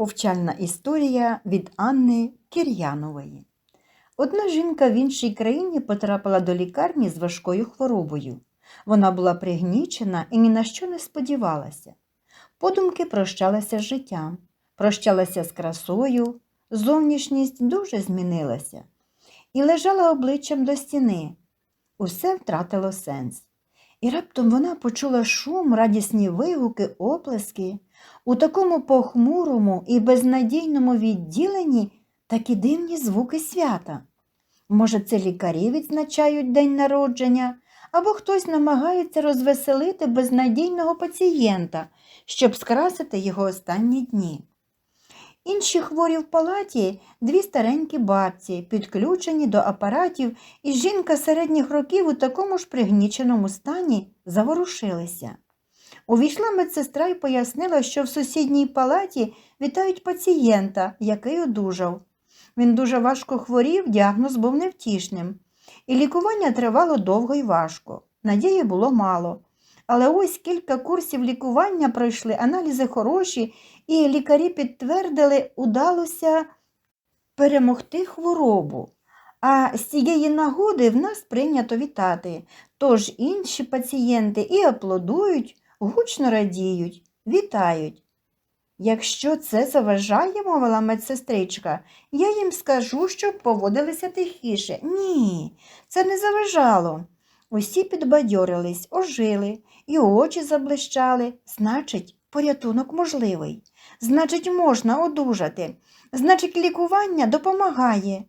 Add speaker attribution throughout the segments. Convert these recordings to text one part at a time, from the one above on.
Speaker 1: Повчальна історія від Анни Кір'янової. Одна жінка в іншій країні потрапила до лікарні з важкою хворобою. Вона була пригнічена і ні на що не сподівалася. Подумки прощалася з життям, прощалася з красою, зовнішність дуже змінилася і лежала обличчям до стіни. Усе втратило сенс. І раптом вона почула шум, радісні вигуки, оплески. У такому похмурому і безнадійному відділенні такі дивні звуки свята. Може, це лікарі відзначають день народження, або хтось намагається розвеселити безнадійного пацієнта, щоб скрасити його останні дні. Інші хворі в палаті дві старенькі бабці, підключені до апаратів, і жінка середніх років у такому ж пригніченому стані заворушилися. Увійшла медсестра і пояснила, що в сусідній палаті вітають пацієнта, який одужав. Він дуже важко хворів, діагноз був невтішним. І лікування тривало довго і важко. Надії було мало. Але ось кілька курсів лікування пройшли, аналізи хороші, і лікарі підтвердили, удалося перемогти хворобу. А з цієї нагоди в нас прийнято вітати. Тож інші пацієнти і аплодують, гучно радіють, вітають. Якщо це заважає, мовила медсестричка, я їм скажу, щоб поводилися тихіше. Ні, це не заважало. Усі підбадьорились, ожили, і очі заблищали. Значить, порятунок можливий. Значить, можна одужати. Значить, лікування допомагає.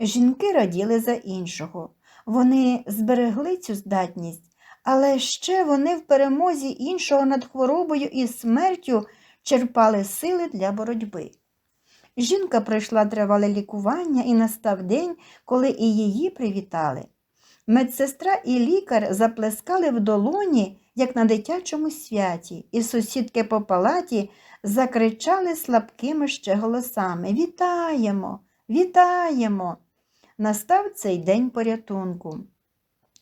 Speaker 1: Жінки раділи за іншого. Вони зберегли цю здатність, але ще вони в перемозі іншого над хворобою і смертю черпали сили для боротьби. Жінка пройшла тривале лікування і настав день, коли і її привітали. Медсестра і лікар заплескали в долоні, як на дитячому святі, і сусідки по палаті закричали слабкими ще голосами Вітаємо, вітаємо! Настав цей день порятунку.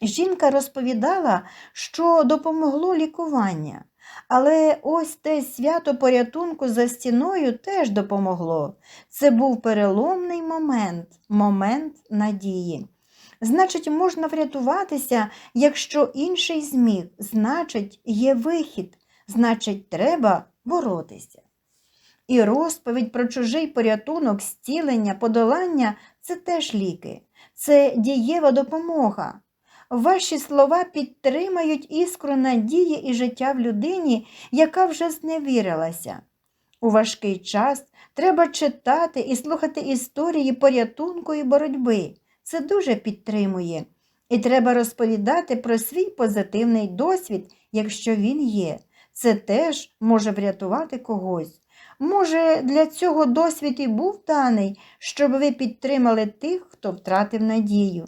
Speaker 1: Жінка розповідала, що допомогло лікування. Але ось те свято порятунку за стіною теж допомогло. Це був переломний момент, момент надії. Значить, можна врятуватися, якщо інший зміг, значить, є вихід, значить, треба боротися. І розповідь про чужий порятунок, зцілення, подолання це теж ліки, це дієва допомога. Ваші слова підтримають іскру надії і життя в людині, яка вже зневірилася. У важкий час треба читати і слухати історії порятунку і боротьби. Це дуже підтримує. І треба розповідати про свій позитивний досвід, якщо він є. Це теж може врятувати когось. Може, для цього досвід і був даний, щоб ви підтримали тих, хто втратив надію.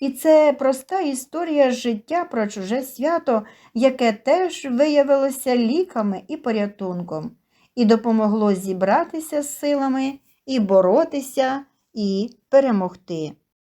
Speaker 1: І це проста історія життя про чуже свято, яке теж виявилося ліками і порятунком, і допомогло зібратися з силами, і боротися, і перемогти.